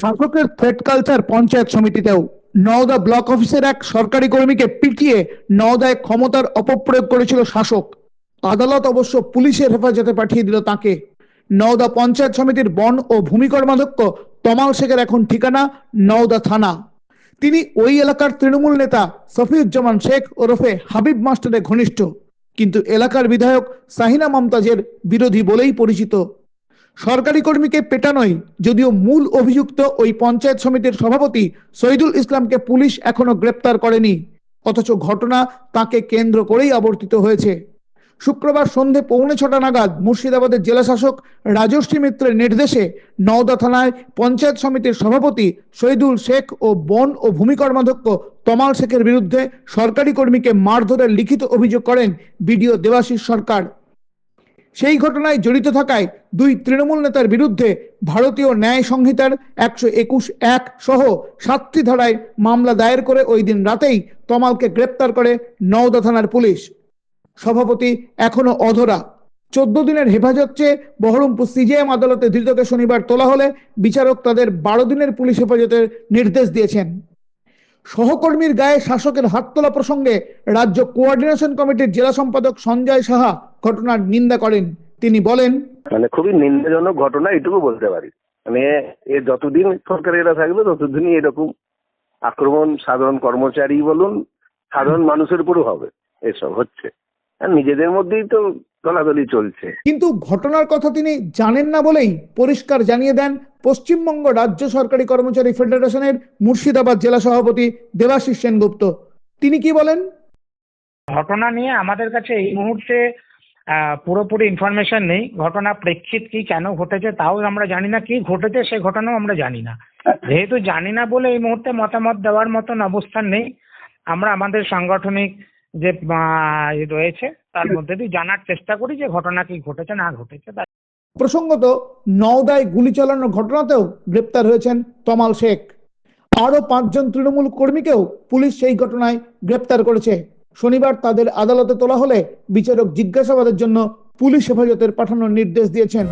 শাসকের threat culture panchayat সমিতিতেও। Nowda block অফিসের এক সরকারি কর্মীকে পিটিয়ে নওদায় ক্ষমতার অপপ্রয়োগ করেছিল শাসক। আদালত অবশ্য পুলিশের হেফাজতে পাঠিয়ে দিল তাকে। নওদা পঞ্চায়েত সমিতির বন ও ভূমি কর্মাধ্যক্ষ তমাল শেখের এখন ঠিকানা নওদা থানা। তিনি ওই এলাকার তৃণমূল নেতা সফিউজ্জামান শেখ ওরফে হাবিব মাস্টারের ঘনিষ্ঠ। কিন্তু এলাকার বিধায়ক সাহিনা মমতাজের বিরোধী বলেই পরিচিত। সরকারি কর্মীকে পেটানোই যদিও মূল অভিযুক্ত ওই পঞ্চায়েত সমিতির সভাপতি শহীদুল ইসলামকে পুলিশ এখনও গ্রেপ্তার করেনি। অথচ ঘটনা তাকে কেন্দ্র করেই আবর্তিত হয়েছে। শুক্রবার সন্ধে পৌনে ছটা নাগাদ মুর্শিদাবাদের জেলাশাসক রাজশ্রী মিত্রের নির্দেশে নওদা থানায় পঞ্চায়েত সমিতির সভাপতি শহীদুল শেখ ও বন ও ভূমি কর্মাধ্যক্ষ তমাল শেখের বিরুদ্ধে সরকারি কর্মীকে মারধরের লিখিত অভিযোগ করেন বিডিও দেবাশিস সরকার। সেই ঘটনায় জড়িত থাকায় দুই তৃণমূল নেতার বিরুদ্ধে ভারতীয় ন্যায় সংহিতার একশো একুশ এক সহ সাতটি ধারায় মামলা দায়ের করে ওই দিন রাতেই তমালকে গ্রেপ্তার করে নওদা থানার পুলিশ। সভাপতি এখনও অধরা। চোদ্দ দিনের হেফাজত চেয়ে বহরমপুর সিজিএম আদালতে ধৃতকে শনিবার তোলা হলে বিচারক তাদের বারো দিনের পুলিশ হেফাজতের নির্দেশ দিয়েছেন। সহকর্মীর গায়ে শাসকের হাত তোলা প্রসঙ্গে রাজ্য কোঅর্ডিনেশন কমিটির জেলা সম্পাদক সঞ্জয় সাহা ঘটনার নিন্দা করেন। তিনি বলেন মানে খুবই নিন্দাজনক ঘটনা এটুকু বলতে পারি। মানে এ যতদিন সরকারেরা থাকবে ততদিনই এরকম আক্রমণ সাধারণ কর্মচারী বলুন সাধারণ মানুষের উপরও হবে এসব হচ্ছে। নিজেদের মধ্যেই তো দলাদলি চলছে। কিন্তু ঘটনার কথা তিনি জানেন না বলেই পরিষ্কার জানিয়ে দেন পশ্চিমবঙ্গ রাজ্য সরকারি কর্মচারী ফেডারেশনের মুর্শিদাবাদ জেলা সভাপতি দেবাশিস সেনগুপ্ত। তিনি কি বলেন? ঘটনা নিয়ে আমাদের কাছে এই মুহূর্তে পুরোপুরি ইনফরমেশন নেই। ঘটনা প্রেক্ষিত কি, কেন ঘটেছে, তাও আমরা জানি না। কি ঘটেছে, সে ঘটনাও আমরা জানি না। যেহেতু জানি না বলে এই মুহূর্তে মতামত দেওয়ার মতন অবস্থান নেই। আমরা আমাদের সাংগঠনিক যে রয়েছে, তার মধ্যে দিয়ে জানার চেষ্টা করি যে ঘটনা কি ঘটেছে, না ঘটেছে। প্রসঙ্গত নওদায় গুলি চালানোর ঘটনাতেও গ্রেপ্তার হয়েছেন তমাল শেখ। আরও পাঁচজন তৃণমূল কর্মীকেও পুলিশ সেই ঘটনায় গ্রেপ্তার করেছে। শনিবার তাদের আদালতে তোলা হলে বিচারক জিজ্ঞাসাবাদের জন্য পুলিশ হেফাজতের পাঠানোর নির্দেশ দিয়েছেন।